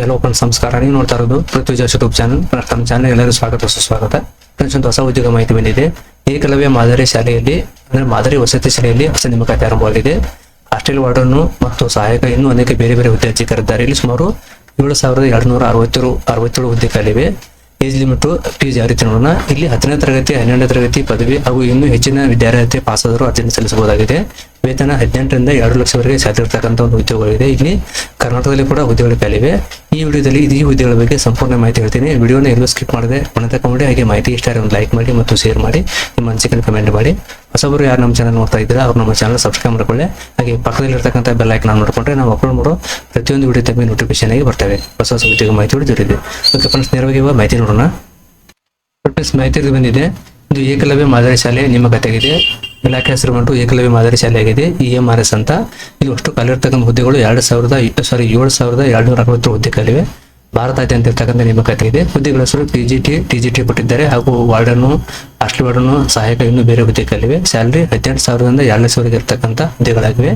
Hello friends ನಮಸ್ಕಾರ. ನೀವು ನೋಡ್ತಾ ಇರೋದು ಪೃಥ್ವಿ ಜೋಶ್ ಯೂಟ್ಯೂಬ್ ಚಾನಲ್ ನಮ್ಮ ಚಾನಲ್ ಎಲ್ಲರೂ ಸ್ವಾಗತ, ಸುಸ್ವಾಗತ. ಫ್ರೆಂಡ್ಸ್, ಒಂದು ಹೊಸ ಉದ್ಯೋಗ ಮಾಹಿತಿ ಬಂದಿದೆ. ಏಕಲವ್ಯ ಮಾದರಿ ಶಾಲೆಯಲ್ಲಿ, ಅಂದ್ರೆ ಮಾದರಿ ವಸತಿ ಶಾಲೆಯಲ್ಲಿ ಹೊಸ ನೇಮಕಾತಿ ಆರಂಭವಾಗಿದೆ. ಹಾಸ್ಟೆಲ್ ವಾರ್ಡನ್ನು ಮತ್ತು ಸಹಾಯಕ ಇನ್ನೂ ಅನೇಕ ಬೇರೆ ಬೇರೆ ಹುದ್ದೆ ಅರ್ಜಿಕರಿದ್ದಾರೆ ಇಲ್ಲಿ ಸುಮಾರು ಏಳು ಸಾವಿರದ ಎರಡುನೂರ ಅರವತ್ತೇಳು ಅರವತ್ತೇಳು ಹುದ್ದೆ ಖಾಲಿವೆ ಏಜ್ ಲಿಮಿಟ್ ಯಾವ ರೀತಿ ನೋಡೋಣ ಇಲ್ಲಿ ಹತ್ತನೇ ತರಗತಿ, ಹನ್ನೆರಡನೇ ತರಗತಿ ಪದವಿ ಹಾಗೂ ಇನ್ನೂ ಹೆಚ್ಚಿನ ವಿದ್ಯಾರ್ಥಿ ಪಾಸಾದರೂ ಅರ್ಜಿ ಸಲ್ಲಿಸಬಹುದಾಗಿದೆ. ವೇತನ ಹದಿನೆಂಟರಿಂದ ಎರಡು ಲಕ್ಷವರೆಗೆ ಸಾಧ್ಯವಿರ್ತಕ್ಕಂಥ ಒಂದು ಉದ್ಯೋಗಗಳಿದೆ ಇಲ್ಲಿ ಕರ್ನಾಟಕದಲ್ಲಿ ಕೂಡ ಹುದ್ದೆಗಳು ಕಲಿವೆ ಈ ವಿಡಿಯೋದಲ್ಲಿ ಈ ಹುದ್ದೆಗಳ ಬಗ್ಗೆ ಸಂಪೂರ್ಣ ಮಾಹಿತಿ ಹೇಳ್ತೀನಿ. ವಿಡಿಯೋನ ಎಲ್ಲೂ ಸ್ಕಿಪ್ ಮಾಡದೆ ಕೊನೆ ಮಾಡಿ ಹಾಗೆ ಮಾಹಿತಿ ಇಷ್ಟ ಆದರೆ ಒಂದು ಲೈಕ್ ಮಾಡಿ ಮತ್ತು ಶೇರ್ ಮಾಡಿ. ನಿಮ್ಮ ಅನಿಸಿಕೆ ಕಮೆಂಟ್ ಮಾಡಿ. ಹೊಸಬರು ಯಾರು ನಮ್ಮ ಚಾನಲ್ ನೋಡ್ತಾ ಇದ್ದೀರಾ, ಅವ್ರು ನಮ್ಮ ಚಾನಲ್ ಸಬ್ಸ್ಕ್ರೈಬ್ ಮಾಡ್ಕೊಳ್ಳಿ. ಹಾಗೆ ಪಕ್ಕದಲ್ಲಿ ಇರ್ತಕ್ಕಂಥ ಬೆಲ್ ಐಕನ್ ನೋಡ್ಕೊಂಡ್ರೆ ನಾವು ಅಪ್ಲೋಡ್ ಮಾಡೋ ಪ್ರತಿಯೊಂದು ವಿಡಿಯೋ ತಮಗೆ ನೋಟಿಫಿಕೇಶನ್ ಆಗಿ ಬರ್ತವೆ. ಹೊಸ ಹೊಸ ಉದ್ಯೋಗ ಮಾಹಿತಿಗಳು ದೊರೆತಿದೆ ಓಕೆ ಫ್ರೆಂಡ್ಸ್ ನೇರವಾಗಿ ಮಾಹಿತಿ ನೋಡೋಣ. ಫ್ರೆಂಡ್ಸ್ ಮಾಹಿತಿ ಬಂದಿದೆ. ಇದು ಏಕಲವ್ಯ ಮಾದರಿ ಶಾಲೆ ನಿಮ್ಮ ಕತೆಗಿದೆ ಇಲಾಖೆ ಹೆಸರು ಬಂದು ಏಕಲವ್ಯ ಮಾದರಿ ಶಾಲೆ ಆಗಿದೆ ಇ ಎಂ ಆರ್ ಎಸ್ ಅಂತ. ಇಲ್ಲಿ ಅಷ್ಟು ಕಲಿರ್ತಕ್ಕಂಥ ಹುದ್ದೆಗಳು ಎರಡು ಸಾವಿರದ ಸಾರಿ ಏಳು ಸಾವಿರದ ಎರಡುನೂರ ಅರವತ್ತು ಹುದ್ದೆ ಖಾಲಿವೆ ಭಾರತಾದ್ಯಂತ ಇರ್ತಕ್ಕಂಥ ನೇಮಕಾತಿ ಇದೆ. ಹುದ್ದೆಗಳ ಹೆಸರು T G T T G T ಕೊಟ್ಟಿದ್ದಾರೆ ಹಾಗೂ ವಾರ್ಡನ್ನು ಹಾಸ್ಟೆಲ್ ವಾರ್ಡನ್ನು ಸಹಾಯಕ ಇನ್ನೂ ಬೇರೆ ಹುದ್ದೆಗಳಿವೆ ಸ್ಯಾಲರಿ ಹದಿನೆಂಟು ಸಾವಿರದಿಂದ ಎರಡನೇ ಸಾವಿರದ ಇರ್ತಕ್ಕಂಥ ಹುದ್ದೆಗಳಾಗಿವೆ.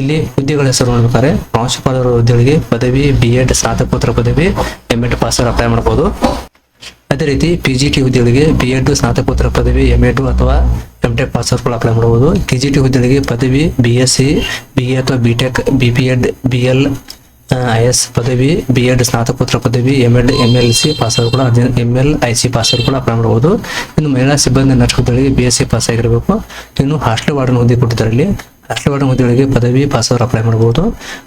ಇಲ್ಲಿ ಹುದ್ದೆಗಳ ಹೆಸರು ನೋಡ್ಬೇಕಾದ್ರೆ ಪ್ರಾಂಶುಪಾಲರ ಹುದ್ದೆಗಳಿಗೆ ಪದವಿ ಬಿ ಎಡ್ ಸ್ನಾತಕೋತ್ತರ ಪದವಿ ಎಂ ಎಡ್ ಪಾಸರ್ ಅಪ್ಲೈ ಮಾಡಬಹುದು ಅದೇ ರೀತಿ ಪಿ ಜಿ ಟಿ ಹುದ್ದೆಗಳಿಗೆ ಬಿ ಎಡ್ ಸ್ನಾತಕೋತ್ತರ ಪದವಿ ಎಂ ಎಡ್ ಅಥವಾ ಎಂ ಟೆಕ್ ಪಾಸರ್ಗಳು ಅಪ್ಲೈ ಮಾಡಬಹುದು ಟಿ ಜಿ ಟಿ ಹುದ್ದೆಗಳಿಗೆ ಪದವಿ B S C B A ಅಥವಾ B Tech B P Ed B L I S ಪದವಿ ಬಿ ಎಡ್ ಸ್ನಾತಕೋತ್ತರ ಪದವಿ M Ed M L C passer ಕೂಡ M L I C passer ಕೂಡ apply ಮಾಡಬಹುದು ಇನ್ನು ಮಹಿಳಾ ಸಿಬ್ಬಂದಿ ನರ್ಸ್ ಹುದ್ದೆಗಳಿಗೆ ಬಿ ಎಸ್ ಸಿ ಪಾಸ್ ಆಗಿರಬೇಕು ಇನ್ನು ಹಾಸ್ಟೆಲ್ ವಾರ್ಡನ್ ಹುದ್ದೆ ಕೊಟ್ಟಿದ್ದಾರೆ ಇಲ್ಲಿ ಹಾಸ್ಟೆಲ್ ವಾರ್ಡನ್ ಹುದ್ದೆಗಳಿಗೆ ಪದವಿ ಪಾಸರ್ ಅಪ್ಲೈ ಮಾಡಬಹುದು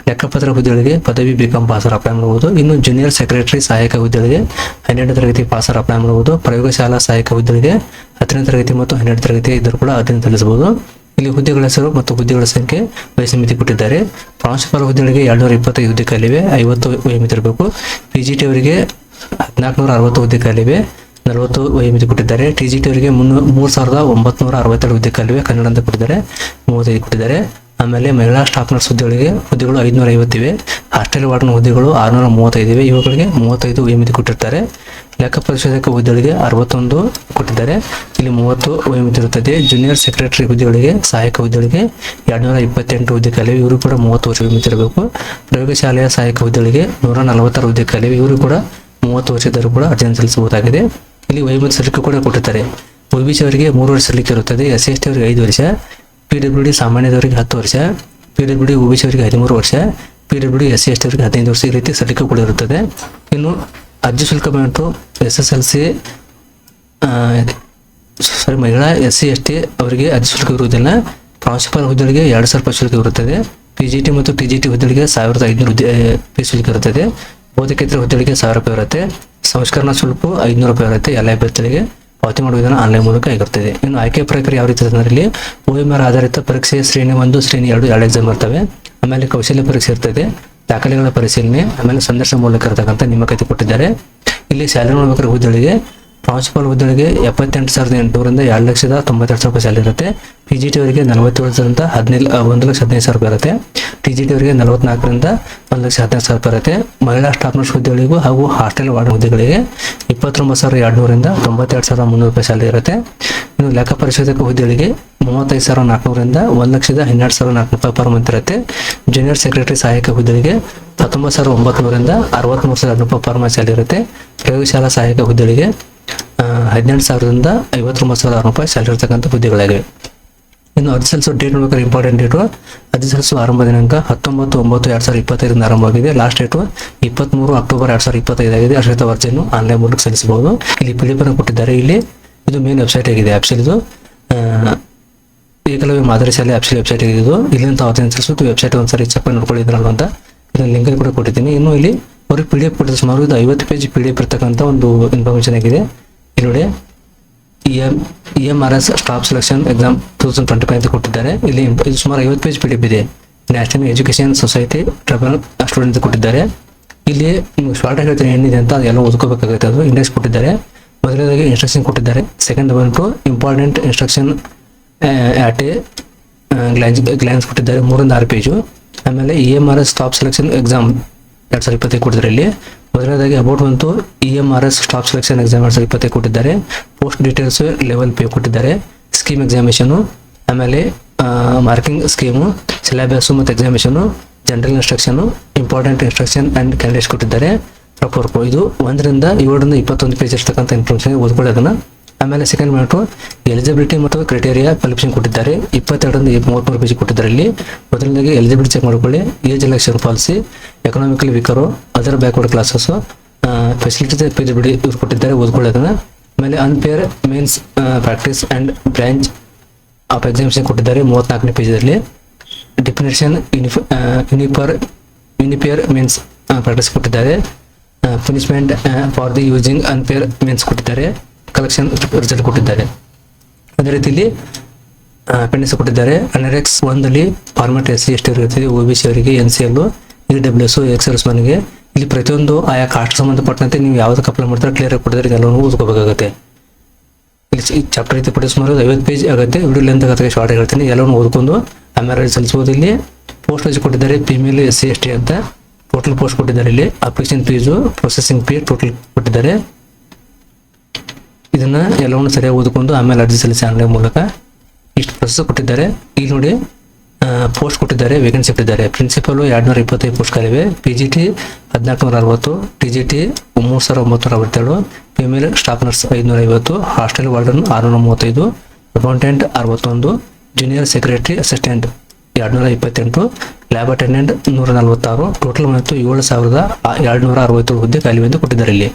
ಲೆಕ್ಕಪತ್ರ ಹುದ್ದೆಗಳಿಗೆ ಪದವಿ ಬಿಕಾಂ ಅವರು ಅಪ್ಲೈ ಮಾಡಬಹುದು ಇನ್ನು ಜೂನಿಯರ್ ಸೆಕ್ರೆಟರಿ ಸಹಾಯಕ ಹುದ್ದೆಗಳಿಗೆ ಹನ್ನೆರಡನೇ ತರಗತಿ ಪಾಸರ್ ಅಪ್ಲೈ ಮಾಡಬಹುದು ಪ್ರಯೋಗಶಾಲಾ ಸಹಾಯಕ ಹುದ್ದೆಗಳಿಗೆ ಹತ್ತನೇ ತರಗತಿ ಮತ್ತು ಹನ್ನೆರಡು ತರಗತಿ ಇದ್ದರೂ ಕೂಡ ಅದನ್ನು ಸಲ್ಲಿಸಬಹುದು. ಇಲ್ಲಿ ಹುದ್ದೆಗಳ ಹೆಸರು ಮತ್ತು ಹುದ್ದೆಗಳ ಸಂಖ್ಯೆ ವಯಸ್ಸು ಮಿತಿ ಕೊಟ್ಟಿದ್ದಾರೆ. ಪ್ರಾಂಶುಪಾಲ ಹುದ್ದೆಗಳಿಗೆ ಎರಡ್ನೂರ ಇಪ್ಪತ್ತೈದು ಹುದ್ದೆ ಕಾಲಿವೆ ಐವತ್ತು ವಯೋಮಿತಿ ಇರಬೇಕು. ಪಿ ಜಿ ಟಿ ಅವರಿಗೆ ಹದಿನಾಲ್ಕುನೂರ ಅರವತ್ತು ಹುದ್ದೆ ಖಾಲಿವೆ, ನಲವತ್ತು ವಯೋಮಿತಿ ಕೊಟ್ಟಿದ್ದಾರೆ. ಟಿ ಜಿ ಟಿ ಅವರಿಗೆ ಮುನ್ನೂ ಮೂರು ಸಾವಿರದ ಒಂಬತ್ನೂರ ಅರವತ್ತೆರಡು ಹುದ್ದೆ ಖಾಲಿವೆ ಕನ್ನಡ ಅಂತ ಕೊಟ್ಟಿದ್ದಾರೆ, ಮೂವತ್ತೈದು ಕೊಟ್ಟಿದ್ದಾರೆ. ಆಮೇಲೆ ಮಹಿಳಾ ಸ್ಟಾಫ್ ನರ್ಸ್ ಹುದ್ದೆಗಳಿಗೆ ಹುದ್ದೆಗಳು ಐದುನೂರ ಐವತ್ತಿವೆ ಹಾಸ್ಟೆಲ್ ವಾರ್ಡ್ನ ಹುದ್ದೆಗಳು ಆರುನೂರ ಮೂವತ್ತೈದಿವೆ ಇವುಗಳಿಗೆ ಮೂವತ್ತೈದು ವಯಮಿತಿ ಕೊಟ್ಟಿರ್ತಾರೆ. ಲೆಕ್ಕ ಪರಿಶೋಧಕ ಹುದ್ದೆಗಳಿಗೆ ಅರವತ್ತೊಂದು ಕೊಟ್ಟಿದ್ದಾರೆ. ಇಲ್ಲಿ ಮೂವತ್ತು ವಯಮಿತಿ ಇರುತ್ತದೆ. ಜೂನಿಯರ್ ಸೆಕ್ರೆಟರಿ ಹುದ್ದೆಗಳಿಗೆ, ಸಹಾಯಕ ಹುದ್ದೆಗಳಿಗೆ ಎರಡುನೂರ ಇಪ್ಪತ್ತೆಂಟು ಹುದ್ದೆ ಕಲಿವೆ ಇವರು ಕೂಡ ಮೂವತ್ತು ವರ್ಷ ವಿಮಿತಿ ಇರಬೇಕು. ಪ್ರಯೋಗಶಾಲೆಯ ಸಹಾಯಕ ಹುದ್ದೆಗಳಿಗೆ ನೂರ ನಲವತ್ತಾರು ಹುದ್ದೆ ಕಲಿವೆ ಇವರು ಕೂಡ ಮೂವತ್ತು ವರ್ಷದವರು ಕೂಡ ಅರ್ಜಿಯನ್ನು ಸಲ್ಲಿಸಬಹುದಾಗಿದೆ. ಇಲ್ಲಿ ವೈಮತ್ ಸಲ್ಲಿಕೆ ಕೂಡ ಕೊಟ್ಟಿದ್ದಾರೆ ಒಬಿಸಿ ಅವರಿಗೆ ಮೂರು ವರ್ಷ ಸಲ್ಲಿಕೆ ಇರುತ್ತದೆ. ಎಸ್ ಎಸ್ ಟಿ ಅವರಿಗೆ ಐದು ವರ್ಷ. ಪಿ ಡಬ್ಲ್ಯೂ ಡಿ ಸಾಮಾನ್ಯದವರಿಗೆ ಹತ್ತು ವರ್ಷ, ಪಿ ಡಬ್ಲ್ಯೂ ಡಿ ಒಬಿಸಿ ಅವರಿಗೆ ಹದಿಮೂರು ವರ್ಷ, P W D S C S T ಅವರಿಗೆ ಹದಿನೈದು ವರ್ಷ ಈ ರೀತಿ ಸಲಿಕೆ ಕೂಡ ಇರುತ್ತದೆ ಇನ್ನು ಅರ್ಜಿ ಶುಲ್ಕ ಬಂದು S S L C sorry ಮಹಿಳಾ ಎಸ್ ಸಿ ಎಸ್ ಟಿ ಅವರಿಗೆ ಅರ್ಜಿ ಶುಲ್ಕ ಇರುವುದಿಲ್ಲ. ಪ್ರಾಂಶುಪಾಲ ಹುದ್ದೆಗಳಿಗೆ ಎರಡು ಸಾವಿರ ರೂಪಾಯಿ ಶುಲ್ಕ ಇರುತ್ತದೆ. ಪಿ ಜಿ ಟಿ ಮತ್ತು ಪಿ ಜಿ ಟಿ ಹುದ್ದೆಗಳಿಗೆ ಸಾವಿರದ ಐದುನೂರು ಫೀಸ್ ಶುಲ್ಕ ಇರುತ್ತದೆ. ಬೋಧಕೇತರ ಹುದ್ದೆಗಳಿಗೆ ಸಾವಿರ ರೂಪಾಯಿ ಇರುತ್ತೆ ಸಂಸ್ಕರಣಾ ಶುಲ್ಕ ಐದುನೂರು ರೂಪಾಯಿ ಇರುತ್ತೆ ಎಲ್ಲ ಅಭ್ಯರ್ಥಿಗಳಿಗೆ. ಪಾವತಿ ಮಾಡುವ ವಿಧಾನ ಆನ್ಲೈನ್ ಮೂಲಕ ಆಗಿರ್ತದೆ ಇನ್ನು ಆಯ್ಕೆ ಪ್ರಕ್ರಿಯೆ ಯಾವ ರೀತಿ ಅಂದ್ರೆ ಇಲ್ಲಿ ಓಎಂಆರ್ ಆಧಾರಿತ ಪರೀಕ್ಷೆ ಶ್ರೇಣಿ ಒಂದು, ಶ್ರೇಣಿ ಎರಡು ಎರಡು ಎಕ್ಸಾಮ್ ಇರ್ತವೆ. ಆಮೇಲೆ ಕೌಶಲ್ಯ ಪರೀಕ್ಷೆ ಇರ್ತದೆ. ದಾಖಲೆಗಳ ಪರಿಶೀಲನೆ, ಆಮೇಲೆ ಸಂದರ್ಶನ ಮೂಲಕ ಇರತಕ್ಕಂಥ ನೇಮಕಾತಿ ಕೊಟ್ಟಿದ್ದಾರೆ. ಇಲ್ಲಿ ಸ್ಯಾಲರಿ ನೋಡ್ಬೇಕಾದ್ರೆ ಹುದ್ದೆಗಳಿಗೆ ಪ್ರಾಂಶುಪಾಲ ಹುದ್ದೆಗಳಿಗೆ ಎಪ್ಪತ್ತೆಂಟು ಸಾವಿರದ ಎಂಟುನೂರಿಂದ ಎರಡು ಲಕ್ಷದ ತೊಂಬತ್ತೆರಡು ಸಾವಿರ ರೂಪಾಯಿ ಸ್ಯಾಲರಿ ಇರುತ್ತೆ. ಪಿ ಜಿ ಟಿ ಅವರಿಗೆ ನಲವತ್ತೇಳು ಸಾವಿರದಿಂದ ಹದಿನೈದು ಒಂದು ಲಕ್ಷ ಹದಿನೈದು ಸಾವಿರ ರೂಪಾಯಿ ಇರುತ್ತೆ. ಟಿ ಜಿ ಟಿ ಅವರಿಗೆ ನಲವತ್ನಾಲ್ಕರಿಂದ ಒಂದು ಲಕ್ಷ ಹದಿನೈದು ಸಾವಿರ ರೂಪಾಯಿ ಇರುತ್ತೆ. ಮಹಿಳಾ ಸ್ಟಾಫ್ ನರ್ಸ್ ಹುದ್ದೆಗಳಿಗೂ ಹಾಗೂ ಹಾಸ್ಟೆಲ್ ವಾರ್ಡ್ ಹುದ್ದೆಗಳಿಗೆ ಇಪ್ಪತ್ತೊಂಬತ್ತು ಸಾವಿರದ ಎರಡುನೂರಿಂದ ತೊಂಬತ್ತೆರಡು ಸಾವಿರದ ಮುನ್ನೂರು ರೂಪಾಯಿ ಸ್ಯಾಲರಿ ಇರುತ್ತೆ. ಇನ್ನು ಲೆಕ್ಕ ಪರಿಶೋಧಕ ಹುದ್ದೆಗಳಿಗೆ ಮೂವತ್ತೈದು ಸಾವಿರ ನಾಲ್ಕುನೂರಿಂದ ಒಂದು ಲಕ್ಷದ ಹನ್ನೆರಡು ಸಾವಿರ ನಾಲ್ಕು ರೂಪಾಯಿ ಪರ್ ಮಂತ್ ಇರುತ್ತೆ. ಜೂನಿಯರ್ ಸೆಕ್ರೆಟರಿ ಸಹಾಯಕ ಹುದ್ದೆಗಳಿಗೆ ಹತ್ತೊಂಬತ್ತು ಸಾವಿರದ ಒಂಬತ್ತು ಅರವತ್ತ್ಮೂರು ಸಾವಿರ ರೂಪಾಯಿ ಪರ್ ಮಂತ್ ಸ್ಯಾಲರಿ ಇರುತ್ತೆ. ಪ್ರಯೋಗಶಾಲಾ ಸಹಾಯಕ ಹುದ್ದೆಗಳಿಗೆ ಹದಿನೆಂಟು ಸಾವಿರದಿಂದ ಐವತ್ತೊಂಬತ್ತು ಸಾವಿರ ರೂಪಾಯಿ ಸ್ಯಾಲರಿ ಇರ್ತಕ್ಕಂಥ ಹುದ್ದೆಗಳಾಗಿವೆ ಇನ್ನು ಅರ್ಜಿ ಸಲ್ಲಿಸೋ ಡೇಟ್ ನೋಡ್ಬೇಕಾದ್ರೆ ಇಂಪಾರ್ಟೆಂಟ್ ಡೇಟು ಅರ್ಜಿ ಸಲ್ಲಿಸುವ ಆರಂಭ ದಿನಾಂಕ ಹತ್ತೊಂಬತ್ತು, ಒಂಬತ್ತು, ಎರಡು ಸಾವಿರದ ಇಪ್ಪತ್ತೈದರಿಂದ ಆರಂಭವಾಗಿದೆ ಲಾಸ್ಟ್ ಡೇಟು ಇಪ್ಪತ್ತ್ಮೂರು ಅಕ್ಟೋಬರ್ ಎರಡು ಸಾವಿರದ ಇಪ್ಪತ್ತೈದಾಗಿದೆ ಅಶ್ರಿತ ಅರ್ಜಿಯನ್ನು ಆನ್ಲೈನ್ ಮೂಲಕ ಸಲ್ಲಿಸಬಹುದು. ಇಲ್ಲಿ ಪಿ ಡಿ ಎಫ್ ಕೊಟ್ಟಿದ್ದಾರೆ. ಇಲ್ಲಿ ಇದು ಮೇನ್ ವೆಬ್ಸೈಟ್ ಆಗಿದೆ ಆ್ಯಪ್ಸಲ್ ಇದು. ಏಕಲವ್ಯ ಮಾದರಿ ಶಾಲೆ ಆಪ್ಷನ್ ವೆಬ್ಸೈಟ್ ಇದು. ಇಲ್ಲಿಂದ ಅದನ್ನು ಸಲ್ಲಿಸ್ಬಿಟ್ಟು ವೆಬ್ಸೈಟ್ ಒಂದ್ಸರಿ ಚೆಕ್ ಮಾಡಿ ನೋಡ್ಕೊಳ್ಳಿದ್ರಲ್ಲ ಅಂತ ಇದನ್ನು ಲಿಂಕಲ್ಲಿ ಕೂಡ ಕೊಟ್ಟಿದ್ದೀನಿ. ಇನ್ನು ಇಲ್ಲಿ ಅವ್ರಿಗೆ ಪಿ ಡಿ ಎಫ್ ಕೊಟ್ಟಿದ್ದು ಸುಮಾರು ಇದು ಐವತ್ತು ಪೇಜ್ ಪಿ ಡಿ ಎಫ್ ಇರ್ತಕ್ಕಂಥ ಒಂದು ಇನ್ಫಾರ್ಮೇಷನ್ ಆಗಿದೆ. ನೋಡಿ E M E M R S staff selection exam two thousand twenty five ಅಂತ ಕೊಟ್ಟಿದ್ದಾರೆ. ಇಲ್ಲಿ ಸುಮಾರು ಐವತ್ತು ಪೇಜ್ ಪಿ ಇದೆ. National education society tribal student ಕೊಟ್ಟಿದ್ದಾರೆ. ಇಲ್ಲಿ ಶಾರ್ಟ್ ಆಗಿ ಏನಿದೆ ಅಂತ ಅದೆಲ್ಲ ಓದ್ಕೋಬೇಕಾಗುತ್ತೆ. ಅದು ಇಂಡೆಕ್ಸ್ ಕೊಟ್ಟಿದ್ದಾರೆ. ಮೊದಲನೇದಾಗಿ ಇನ್ಸ್ಟ್ರಕ್ಷನ್ ಕೊಟ್ಟಿದ್ದಾರೆ. ಸೆಕೆಂಡ್ ಬಂತು important instruction at a glance ಕೊಟ್ಟಿದ್ದಾರೆ. ಮೂರಿಂದ ಆರು ಪೇಜು ಆಮೇಲೆ E M R S staff selection exam ಎರಡು ಸಾವಿರ ಇಪ್ಪತ್ತೈದು ಕೊಟ್ಟಿದ್ದಾರೆ ಇಲ್ಲಿ ಮೊದಲನೇದಾಗಿ ಅಬೌಟ್ ಬಂತು E M R S staff selection exam ಎರಡು ಸಾವಿರದ ಇಪ್ಪತ್ತೈದು ಕೊಟ್ಟಿದ್ದಾರೆ. ಪೋಸ್ಟ್ ಡೀಟೇಲ್ಸ್ ಲೆವೆಲ್ ಪೇ ಕೊಟ್ಟಿದ್ದಾರೆ. ಸ್ಕೀಮ್ ಎಕ್ಸಾಮಿಷನು ಆಮೇಲೆ ಮಾರ್ಕಿಂಗ್ ಸ್ಕೀಮು ಸಿಲೆಬಸ್ಸು ಮತ್ತು examination general instruction important instruction and candidates ಕೊಟ್ಟಿದ್ದಾರೆ. ಪ್ರಪೋರ್ಪು ಇದು ಒಂದರಿಂದ ಏಳರಿಂದ ಇಪ್ಪತ್ತೊಂದು ಪೇಜ್ ಇರ್ತಕ್ಕಂಥ ಇನ್ಫಾರ್ಮೇಷನ್ ಓದ್ಕೊಳ್ಳೋದನ್ನು. ಆಮೇಲೆ ಸೆಕೆಂಡ್ ಮ್ಯಾಟು ಎಲಿಜಿಬಿಲಿಟಿ ಮತ್ತು ಕ್ರೈಟೇರಿಯಾ ಕಲೆಕ್ಷನ್ ಕೊಟ್ಟಿದ್ದಾರೆ. ಇಪ್ಪತ್ತೆರಡರಿಂದ ಮೂವತ್ತ್ಮೂರು ಪೇಜ್ ಕೊಟ್ಟಿದ್ದಾರೆ ಇಲ್ಲಿ ಮೊದಲನೇದಾಗಿ ಎಲಿಜಿಬಿಲಿಟಿ ಚೆಕ್ ಮಾಡಿಕೊಳ್ಳಿ. Age election policy economically ವೀಕರು other backward classes facilities ಬಿಡಿ ಇವ್ರು ಕೊಟ್ಟಿದ್ದಾರೆ. ಓದ್ಕೊಳ್ಳೋದನ್ನು ಆಮೇಲೆ unfair means practice and branch of examination ಕೊಟ್ಟಿದ್ದಾರೆ ಮೂವತ್ತ್ನಾಲ್ಕನೇ ಪೇಜಲ್ಲಿ definition unfair unfair means practice ಕೊಟ್ಟಿದ್ದಾರೆ. Punishment for the using unfair means ಕೊಟ್ಟಿದ್ದಾರೆ. ಕಲೆಕ್ಷನ್ ರಿಸಲ್ಟ್ ಕೊಟ್ಟಿದ್ದಾರೆ. ಅದೇ ರೀತಿಯಲ್ಲಿ ಅಪೆಂಡಿಕ್ಸ್ ಕೊಟ್ಟಿದ್ದಾರೆ. ಅನರೆಕ್ಸ್ ಒಂದಲ್ಲಿ ಫಾರ್ಮೆಟ್ ಎಸ್ ಸಿ ಎಸ್ ಇರ್ತದೆ ಒ ಬಿ ಸಿ ಅವರಿಗೆ N C L E W S X S ಮನೆಗೆ ಇಲ್ಲಿ ಪ್ರತಿಯೊಂದು ಆಯಾ ಕಾಸ್ಟ್ ಸಂಬಂಧಪಟ್ಟಂತೆ ನೀವು ಯಾವ್ದು ಅಪ್ಲೈ ಮಾಡ್ತಾರೆ ಕ್ಲಿಯರ್ ಆಗಿ ಕೊಟ್ಟಿದ್ದಾರೆ ಎಲ್ಲವನ್ನು ಓದ್ಕೋಬೇಕಾಗುತ್ತೆ. ಇಲ್ಲಿ ಚಾಪ್ಟರ್ ರೀತಿ ಪಡಿ ಸುಮಾರು ಐವತ್ತು ಪೇಜ್ ಆಗುತ್ತೆ ವಿಡಿಯೋ ಲೆಂತ್ ಆಗುತ್ತೆ ಶಾರ್ಟ್ ಹೇಳ್ತೀನಿ, ಎಲ್ಲವನ್ನು ಓದ್ಕೊಂಡು ಆಮೇಲೆ ಸಲ್ಲಿಸ್ಬೋದು ಇಲ್ಲಿ. ಪೋಸ್ಟ್ ವೈಸ್ ಕೊಟ್ಟಿದ್ದಾರೆ female S C S T ಅಂತ. ಟೋಟಲ್ ಪೋಸ್ಟ್ ಕೊಟ್ಟಿದ್ದಾರೆ ಇಲ್ಲಿ. Application fees processing fee total ಕೊಟ್ಟಿದ್ದಾರೆ. ಇದನ್ನ ಎಲ್ಲವನ್ನು ಸರಿಯಾಗಿ ಓದಿಕೊಂಡು ಆಮೇಲೆ ಅರ್ಜಿ ಸಲ್ಲಿಸಿ ಆನ್ಲೈನ್ ಮೂಲಕ ಇಷ್ಟು ಪ್ರೊಸೆಸ್ ಕೊಟ್ಟಿದ್ದಾರೆ. ಇಲ್ಲಿ ನೋಡಿ ಪೋಸ್ಟ್ ಕೊಟ್ಟಿದ್ದಾರೆ ವೇಕೆನ್ಸಿ ಕೊಟ್ಟಿದ್ದಾರೆ. ಪ್ರಿನ್ಸಿಪಲ್ ಎರಡ್ನೂರ ಇಪ್ಪತ್ತೈದು ಪೋಸ್ಟ್ ಕಾಲಿವೆ ಪಿ ಜಿ ಟಿ ಹದಿನಾಲ್ಕುನೂರ ಅರವತ್ತು ಟಿ ಜಿ ಟಿ ಮೂರು ಸಾವಿರ ಒಂಬತ್ತು ಅರವತ್ತೇಳು ಫಿಮೇಲ್ ಸ್ಟಾಫ್ ನರ್ಸ್ ಐದುನೂರ ಐವತ್ತು ಹಾಸ್ಟೆಲ್ ವಾರ್ಡನ್ ಆರುನೂರ ಮೂವತ್ತೈದು ಅಕೌಂಟೆಂಟ್ ಅರವತ್ತೊಂದು ಜೂನಿಯರ್ ಸೆಕ್ರೆಟರಿ ಅಸಿಸ್ಟೆಂಟ್ ಎರಡ್ನೂರ ಇಪ್ಪತ್ತೆಂಟು ಲ್ಯಾಬ್ ಅಟೆಂಡೆಂಟ್ ನೂರ ನಲವತ್ತಾರು ಟೋಟಲ್ ಮತ್ತು ಏಳು ಸಾವಿರದ ಎರಡುನೂರ ಅರವತ್ತೇಳು ಹುದ್ದೆ ಖಾಲಿ ಎಂದು ಕೊಟ್ಟಿದ್ದಾರೆ ಇಲ್ಲಿ.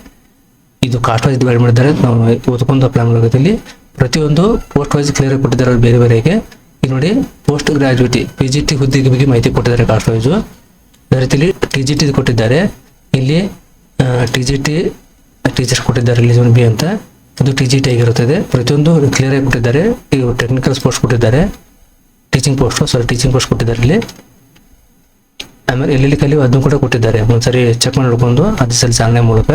ಇದು ಕಾಸ್ಟ್ ವೈಸ್ ಡಿವೈಡ್ ಮಾಡಿದ್ದಾರೆ. ನಾವು ಓದ್ಕೊಂಡು ಪ್ಲಾನ್ ಮಾಡೋದಲ್ಲಿ ಪ್ರತಿಯೊಂದು ಪೋಸ್ಟ್ ವೈಸ್ ಕ್ಲಿಯರ್ ಕೊಟ್ಟಿದ್ದಾರೆ ಬೇರೆ ಬೇರೆಗೆ. ಈಗ ನೋಡಿ post graduate P G T ಹುದ್ದೆಗೆ ಬಗ್ಗೆ ಮಾಹಿತಿ ಕೊಟ್ಟಿದ್ದಾರೆ ಕಾಸ್ಟ್ ವೈಸು ಅದೇ ರೀತಿಯಲ್ಲಿ ಟಿ ಜಿ ಟಿ ಕೊಟ್ಟಿದ್ದಾರೆ. ಇಲ್ಲಿ ಟಿ ಜಿ ಟಿ ಟೀಚರ್ಸ್ ಕೊಟ್ಟಿದ್ದಾರೆ ಇಲ್ಲಿ ಬಿ ಅಂತ. ಇದು ಟಿ ಜಿ ಟಿ ಆಗಿರುತ್ತದೆ. ಪ್ರತಿಯೊಂದು ಕ್ಲಿಯರ್ ಆಗಿ ಕೊಟ್ಟಿದ್ದಾರೆ. ಇವು ಟೆಕ್ನಿಕಲ್ ಪೋಸ್ಟ್ ಕೊಟ್ಟಿದ್ದಾರೆ. Teaching post sorry teaching post ಕೊಟ್ಟಿದ್ದಾರೆ ಇಲ್ಲಿ. ಆಮೇಲೆ ಎಲ್ಲೆಲ್ಲಿ ಕಲಿಯೋ ಅದನ್ನು ಕೂಡ ಕೊಟ್ಟಿದ್ದಾರೆ. ಒಂದ್ಸರಿ ಚೆಕ್ ಮಾಡಿ ನೋಡ್ಕೊಂಡು ಅದು ಸಲ್ಲಿಸಿ ಆನ್ಲೈನ್ ಮೂಲಕ.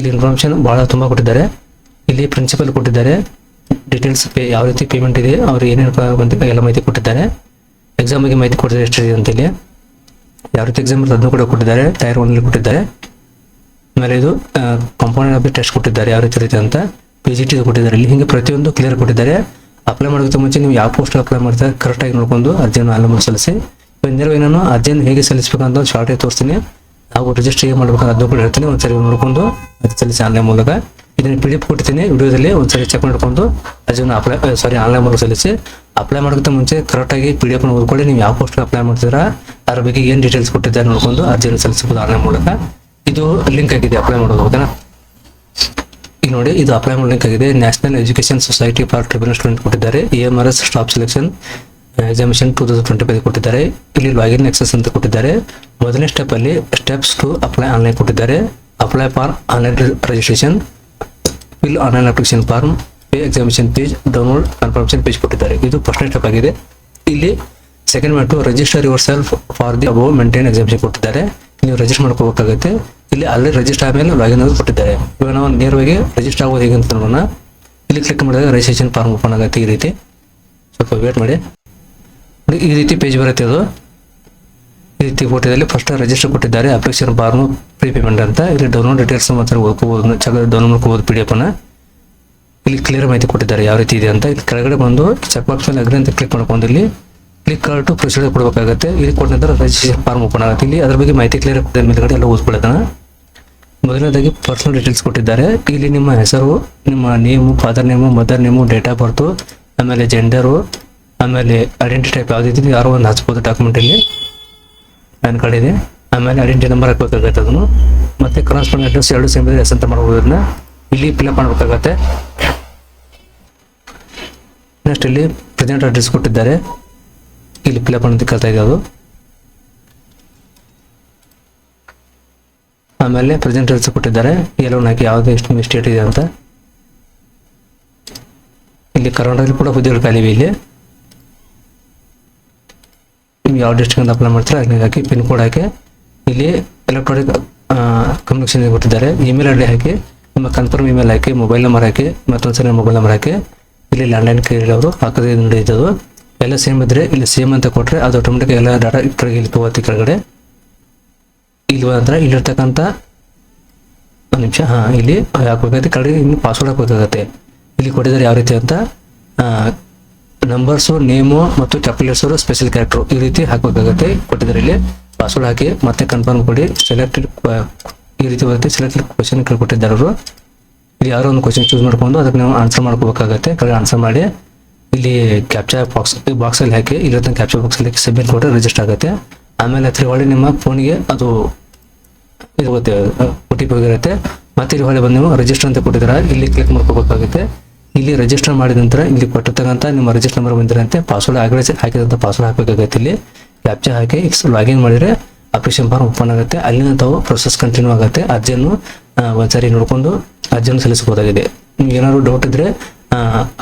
ಇಲ್ಲಿ ಇನ್ಫಾರ್ಮೇಷನ್ ಭಾಳ ತುಂಬ ಕೊಟ್ಟಿದ್ದಾರೆ. ಇಲ್ಲಿ ಪ್ರಿನ್ಸಿಪಲ್ ಕೊಟ್ಟಿದ್ದಾರೆ. ಡೀಟೇಲ್ಸ್ ಪೇ ಯಾವ ರೀತಿ ಪೇಮೆಂಟ್ ಇದೆ, ಅವ್ರು ಏನೇನು ಎಲ್ಲ ಮಾಹಿತಿ ಕೊಟ್ಟಿದ್ದಾರೆ. ಎಕ್ಸಾಮಿಗೆ ಮಾಹಿತಿ ಕೊಟ್ಟಿದ್ದಾರೆ ಅಂತ ಇಲ್ಲಿ. ಯಾವ ರೀತಿ ಎಕ್ಸಾಮ್ ಅದನ್ನು ಕೂಡ ಕೊಟ್ಟಿದ್ದಾರೆ. ಟೈರ್ ಒನ್ಲಿ ಕೊಟ್ಟಿದ್ದಾರೆ. ಆಮೇಲೆ ಇದು ಕಂಪೌಂಡ್ ಆಫ್ ಟೆಸ್ಟ್ ಕೊಟ್ಟಿದ್ದಾರೆ, ಯಾವ ರೀತಿ ಇರುತ್ತೆ ಅಂತ. ಪಿ ಜಿ ಟಿ ಕೊಟ್ಟಿದ್ದಾರೆ. ಇಲ್ಲಿ ಹಿಂಗೆ ಪ್ರತಿಯೊಂದು ಕ್ಲಿಯರ್ ಕೊಟ್ಟಿದ್ದಾರೆ. ಅಪ್ಲೈ ಮಾಡೋದಕ್ಕೆ ಮುಂಚೆ ನೀವು ಯಾವ ಪೋಸ್ಟ್ ಅಪ್ಲೈ ಮಾಡ್ತಾರೆ ಕರೆಕ್ಟಾಗಿ ನೋಡ್ಕೊಂಡು ಅರ್ಜಿಯನ್ನು ಆನ್ಲೈನ್ ಸಲ್ಲಿಸಿ ನೇರವಾಗಿ ಏನೋ ಅರ್ಜಿಯನ್ನು ಹೇಗೆ ಸಲ್ಲಿಸಬೇಕಂತ ಒಂದು ಶಾರ್ಟ್ ತೋರಿಸ್ತೀನಿ. ನಾವು ರಿಜಿಸ್ಟರ್ ಏನು ಮಾಡಬೇಕಂತ ಅದನ್ನು ಕೂಡ ಹೇಳ್ತೀನಿ. ಒಂದ್ಸರಿ ನೋಡ್ಕೊಂಡು ಸಲ್ಲಿಸಿ ಆನ್ಲೈನ್ ಮೂಲಕ. ಇದನ್ನು ಪಿ ಡಿ ಎಫ್ ಕೊಡ್ತೀನಿ ವಿಡಿಯೋದಲ್ಲಿ ಒಂದ್ಸರಿ ಚೆಕ್ ಮಾಡ್ಕೊಂಡು ಅದನ್ನು ಅಪ್ಲೈ ಸಾರಿ ಆನ್ಲೈನ್ ಮೂಲಕ ಸಲ್ಲಿಸಿ. ಅಪ್ಲೈ ಮಾಡೋಕ್ಕಿಂತ ಮುಂಚೆ ಕರೆಕ್ಟಾಗಿ ಪಿ ಡಿ ಎಫ್ ಓದ್ಕೊಳ್ಳಿ. ನೀವು ಯಾವ ಪೋಸ್ಟ್ ಅಪ್ಲೈ ಮಾಡ್ತೀರಾ ಅದ್ರ ಬಗ್ಗೆ ಏನು ಡೀಟೇಲ್ಸ್ ಕೊಟ್ಟಿದ್ದಾರೆ ನೋಡ್ಕೊಂಡು ಅರ್ಜಿಯನ್ನು ಸಲ್ಲಿಸಬಹುದು ಆನ್ಲೈನ್ ಮೂಲಕ. ಇದು ಲಿಂಕ್ ಆಗಿದೆ ಅಪ್ಲೈ ಮಾಡೋದು ಓಕೆನಾ ಈಗ ನೋಡಿ, ಇದು ಅಪ್ಲೈ ಮಾಡೋ ಲಿಂಕ್ ಆಗಿದೆ. National education society for tribunal student ಕೊಟ್ಟಿದ್ದಾರೆ. E M R S staff selection examination two thousand twenty five ಕೊಟ್ಟಿದ್ದಾರೆ. ಇಲ್ಲಿ ಲಾಗಿನ್ ಎಕ್ಸಸ್ ಅಂತ ಕೊಟ್ಟಿದ್ದಾರೆ. ಮೊದಲನೇ ಸ್ಟೆಪ್ ಅಲ್ಲಿ ಸ್ಟೆಪ್ಸ್ ಟು ಅಪ್ಲೈ ಆನ್ಲೈನ್ ಕೊಟ್ಟಿದ್ದಾರೆ. Apply for online registration fill online application form pay examination page download confirmation page ಕೊಟ್ಟಿದ್ದಾರೆ. ಇದು first step ಆಗಿದೆ. ಇಲ್ಲಿ second matter register yourself for the above maintain examination ಕೊಟ್ಟಿದ್ದಾರೆ. ನೀವು ರಿಜಿಸ್ಟರ್ ಮಾಡ್ಕೋಬೇಕಾಗುತ್ತೆ. ಇಲ್ಲಿ ಅಲ್ಲೇ ರಿಜಿಸ್ಟರ್ ಆದಮೇಲೆ ಲಾಗಿನ್ ಆಗೋದು ಕೊಟ್ಟಿದ್ದಾರೆ. ಇವಾಗ ನಾವು ನೇರವಾಗಿ ರಿಜಿಸ್ಟರ್ ಆಗೋದು ಹೇಗೆ ಅಂತ ನೋಡೋಣ. ಇಲ್ಲಿ ಕ್ಲಿಕ್ ಮಾಡಿದಾಗ ರಿಜಿಸ್ಟ್ರೇಷನ್ ಫಾರ್ಮ್ ಓಪನ್ ಆಗುತ್ತೆ ಈ ರೀತಿ. ಸ್ವಲ್ಪ ವೇಟ್ ಮಾಡಿ. ಈ ರೀತಿ ಪೇಜ್ ಬರುತ್ತೆ ಅದು. ಈ ರೀತಿ ಫೋಟೋದಲ್ಲಿ ಫಸ್ಟ್ ರಿಜಿಸ್ಟರ್ ಕೊಟ್ಟಿದ್ದಾರೆ. ಅಪ್ಲಿಕೇಶನ್ ಫಾರ್ಮ್ ಪ್ರೀ ಪೇಮೆಂಟ್ ಅಂತ. ಇಲ್ಲಿ ಡೌನ್ಲೋಡ್ ಡೀಟೇಲ್ಸ್ ಮಾತ್ರ ಓದ್ಕೋಬಹುದು ಚೆಕ್ ಡೌನ್ಲೋಡ್ ಮಾಡ್ಕೋಬೋದು ಪಿ ಡಿ ಎಫ್ನ ಇಲ್ಲಿ ಕ್ಲಿಯರ್ ಮಾಹಿತಿ ಕೊಟ್ಟಿದ್ದಾರೆ ಯಾವ ರೀತಿ ಇದೆ ಅಂತ. ಇಲ್ಲಿ ಕೆಳಗಡೆ ಬಂದು ಚೆಕ್ ಬಾಕ್ಸ್ ಮೇಲೆ ಅಗ್ರಿ ಅಂತ ಕ್ಲಿಕ್ ಮಾಡ್ಕೊಂಡು ಇಲ್ಲಿ ಕ್ಲಿಕ್ ಟು ಪ್ರೊಸೀಜರ್ ಕೊಡಬೇಕಾಗುತ್ತೆ. ಇಲ್ಲಿ ಕೊಟ್ಟ ನಂತರ ರಿಜಿಸ್ಟ್ರೇಷನ್ ಫಾರ್ಮ್ ಓಪನ್ ಆಗುತ್ತೆ. ಇಲ್ಲಿ ಅದ್ರ ಬಗ್ಗೆ ಮಾಹಿತಿ ಕ್ಲಿಯರ್ ಕೊಟ್ಟಿದ್ದಾರೆ ಮೇಲ್ಗಡೆ ಎಲ್ಲ ಓದ್ಕೊಳ್ಳೋದನ್ನ. ಮೊದಲನೇದಾಗಿ ಪರ್ಸನಲ್ ಡೀಟೇಲ್ಸ್ ಕೊಟ್ಟಿದ್ದಾರೆ. ಇಲ್ಲಿ ನಿಮ್ಮ ಹೆಸರು, ನಿಮ್ಮ name father name mother name date of birth ಆಮೇಲೆ ಜೆಂಡರು ಆಮೇಲೆ ಐಡೆಂಟಿ ಟೈಪ್ ಯಾವುದಿದೆ ಯಾರೋ ಒಂದು ಹಚ್ಬೋದು ಡಾಕ್ಯುಮೆಂಟ್ ಇಲ್ಲಿ ಪ್ಯಾನ್ ಕಾರ್ಡ್ ಇದೆ ಆಮೇಲೆ ಐಡೆಂಟಿ ನಂಬರ್ ಹಾಕ್ಬೇಕಾಗತ್ತೆ ಅದನ್ನು. ಮತ್ತೆ ಕರೆಸ್ಪಾಂಡ್ ಅಡ್ರೆಸ್ ಎರಡು ಸೇಮ್ ಎಸ್ ಅಂತ ಮಾಡ್ಬೋದು ಇಲ್ಲಿ ಫಿಲಪ್ ಮಾಡಬೇಕಾಗತ್ತೆ. ನೆಕ್ಸ್ಟ್ ಇಲ್ಲಿ ಪ್ರೆಸೆಂಟ್ ಅಡ್ರೆಸ್ ಕೊಟ್ಟಿದ್ದಾರೆ. ಇಲ್ಲಿ ಫಿಲಪ್ ಮಾಡೋದು ಕಲ್ತಾ ಇದೆ ಅದು ಆಮೇಲೆ ಪ್ರೆಸೆಂಟ್ ಅಡ್ರೆಸ್ ಕೊಟ್ಟಿದ್ದಾರೆ. ಎಲ್ಲೋ ಹಾಕಿ ಯಾವುದೇ ಎಷ್ಟು ಸ್ಟೇಟ್ ಇದೆ ಅಂತ. ಇಲ್ಲಿ ಕರ್ನಾಟಕದಲ್ಲಿ ಕೂಡ ಹುದ್ದೆಗಳು ಖಾಲಿ ಇಲ್ಲಿ. ನೀವು ಯಾವ ಡಿಸ್ಟ್ರಿಕ್ಟಿಂದ ಅಪ್ಲೈ ಮಾಡ್ತೀರಾ, ಅದನ್ನ ಹಾಕಿ ಪಿನ್ ಕೋಡ್ ಹಾಕಿ ಇಲ್ಲಿ ಎಲೆಕ್ಟ್ರಾನಿಕ್ ಕಮ್ಯುನಿಕೇಷನ್ ಕೊಟ್ಟಿದ್ದಾರೆ. ಇಮೇಲ್ ಐ ಹಾಕಿ, ನಿಮ್ಮ ಕನ್ಫರ್ಮ್ ಇಮೇಲ್ ಹಾಕಿ ಮೊಬೈಲ್ ನಂಬರ್ ಹಾಕಿ ಮತ್ತೊಂದ್ಸರಿ ಮೊಬೈಲ್ ನಂಬರ್ ಹಾಕಿ, ಇಲ್ಲಿ ಲ್ಯಾಂಡ್ಲೈನ್ ಕೇಳಿ ಅವರು ಹಾಕದೇ ನಡೆಯುತ್ತದು ಎಲ್ಲ ಸೇಮ್ ಇದ್ರೆ ಇಲ್ಲಿ ಸೇಮ್ ಅಂತ ಕೊಟ್ಟರೆ ಅದು ಆಟೋಮೆಟಿಕ್ ಎಲ್ಲ ಡಾಟಾ ಕೆಳಗೆ ಇಲ್ಲಿ ತಗೋತಿ ಕೆಳಗಡೆ. ಇಲ್ಲಿ ಬಂದ್ರೆ ಇಲ್ಲಿರ್ತಕ್ಕಂಥ, ಒಂದು ನಿಮಿಷ, ಹಾಂ, ಇಲ್ಲಿ ಹಾಕ್ಬೇಕಾಗುತ್ತೆ. ಕೆಳಗೆ ಇನ್ನು ಪಾಸ್ವರ್ಡ್ ಹಾಕ್ಬೇಕಾಗತ್ತೆ. ಇಲ್ಲಿ ಕೊಟ್ಟಿದ್ದಾರೆ ಯಾವ ರೀತಿ ಅಂತ ನಂಬರ್ಸು, ನೇಮು ಮತ್ತು ಕ್ಯಾಪಿಟಲ್ ಹೆಸರು ಸ್ಪೆಷಲ್ ಕ್ಯಾರೆಕ್ಟರ್ ಈ ರೀತಿ ಹಾಕಬೇಕಾಗುತ್ತೆ. ಕೊಟ್ಟಿದ್ದಾರೆ ಇಲ್ಲಿ ಪಾಸ್ವರ್ಡ್ ಹಾಕಿ ಮತ್ತೆ ಕನ್ಫರ್ಮ್ ಕೊಡಿ. ಸೆಲೆಕ್ಟೆಡ್ ಈ ರೀತಿ ಬರುತ್ತೆ. ಸೆಲೆಕ್ಟೆಡ್ ಕ್ವಶನ್ ಕೊಟ್ಟಿದ್ದಾರೆ ಅವರು. ಇಲ್ಲಿ ಯಾರೋ ಒಂದು ಕ್ವಶನ್ ಚೂಸ್ ಮಾಡ್ಕೊಂಡು ಅದಕ್ಕೆ ನಾವು ಆನ್ಸರ್ ಮಾಡ್ಕೋಬೇಕಾಗತ್ತೆ. ಕರೆಕ್ಟ್ ಆನ್ಸರ್ ಮಾಡಿ. ಇಲ್ಲಿ ಕ್ಯಾಪ್ಚರ್ ಬಾಕ್ಸ್ ಈ ಬಾಕ್ಸಲ್ಲಿ ಹಾಕಿ ಇಲ್ಲಿ ಕ್ಯಾಪ್ಚರ್ ಬಾಕ್ಸಲ್ಲಿ ಸಬ್ಮಿಟ್ ಕೊಟ್ಟರೆ ರಿಜಿಸ್ಟರ್ ಆಗುತ್ತೆ. ಆಮೇಲೆ ಹತ್ರ ಹೊಳ್ಳಿ ನಿಮ್ಮ ಫೋನಿಗೆ ಅದು ಇದು ಗೊತ್ತೆ ಒ ಹೋಗಿರುತ್ತೆ. ಮತ್ತೆ ಇಲ್ಲಿ ಹೊಳೆ ಬಂದು ನೀವು ರಿಜಿಸ್ಟರ್ ಅಂತ ಕೊಟ್ಟಿದ್ದೀರಾ. ಇಲ್ಲಿ ಕ್ಲಿಕ್ ಮಾಡ್ಕೋಬೇಕಾಗುತ್ತೆ. ಇಲ್ಲಿ ರಿಜಿಸ್ಟರ್ ಮಾಡಿದ ನಂತರ ಇಲ್ಲಿ ಕೊಟ್ಟಿರ್ತಕ್ಕಂಥ ನಿಮ್ಮ ರಿಜಿಸ್ಟರ್ ನಂಬರ್ ಬಂದಿರಂತೆ ಪಾಸ್ವರ್ಡ್ ಆಗಲೇ ಹಾಕಿದಂಥ ಪಾಸ್ವರ್ಡ್ ಹಾಕಬೇಕಾಗುತ್ತೆ ಇಲ್ಲಿ. ಕ್ಯಾಪ್ಚರ್ ಹಾಕಿ ಲಾಗಿನ್ ಮಾಡಿದರೆ ಅಪ್ಲಿಕೇಶನ್ ಫಾರ್ಮ್ ಓಪನ್ ಆಗುತ್ತೆ. ಅಲ್ಲಿನ ತಾವು ಪ್ರೊಸೆಸ್ ಕಂಟಿನ್ಯೂ ಆಗುತ್ತೆ. ಅರ್ಜಿಯನ್ನು ಒಂದ್ಸಾರಿ ನೋಡಿಕೊಂಡು ಅರ್ಜಿಯನ್ನು ಸಲ್ಲಿಸಬಹುದಾಗಿದೆ. ನಿಮ್ಗೆ ಏನಾದ್ರು ಡೌಟ್ ಇದ್ದರೆ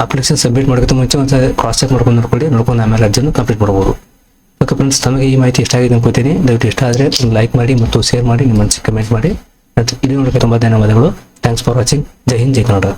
ಅಪ್ಲಿಕೇಶನ್ ಸಬ್ಮಿಟ್ ಮಾಡೋದಕ್ಕೆ ಮುಂಚೆ ಒಂದ್ಸರಿ ಕ್ರಾಸ್ ಚೆಕ್ ಮಾಡ್ಕೊಂಡು ನೋಡ್ಕೊಳ್ಳಿ. ನೋಡ್ಕೊಂಡು ಆಮೇಲೆ ಅರ್ಜಿಯನ್ನು ಕಂಪ್ಲೀಟ್ ಮಾಡ್ಬೋದು. ಓಕೆ ಫ್ರೆಂಡ್ಸ್ ತಮಗೆ ಈ ಮಾಹಿತಿ ಇಷ್ಟ ಆಗಿದೆ ಅನ್ಕೋತೀನಿ. ದಯವಿಟ್ಟು ಇಷ್ಟ ಆದರೆ ಲೈಕ್ ಮಾಡಿ ಮತ್ತು ಶೇರ್ ಮಾಡಿ, ನಿಮ್ಮ ಮನಸ್ಸಿಗೆ ಕಮೆಂಟ್ ಮಾಡಿ. ಮತ್ತು ಇದು ನೋಡೋಕ್ಕೆ ತುಂಬ ಧನ್ಯವಾದಗಳು. ಥ್ಯಾಂಕ್ಸ್ ಫಾರ್ ವಾಚಿಂಗ್ ಜೈ ಹಿಂದ್, ಜೈ ಕರ್ನಾಟಕ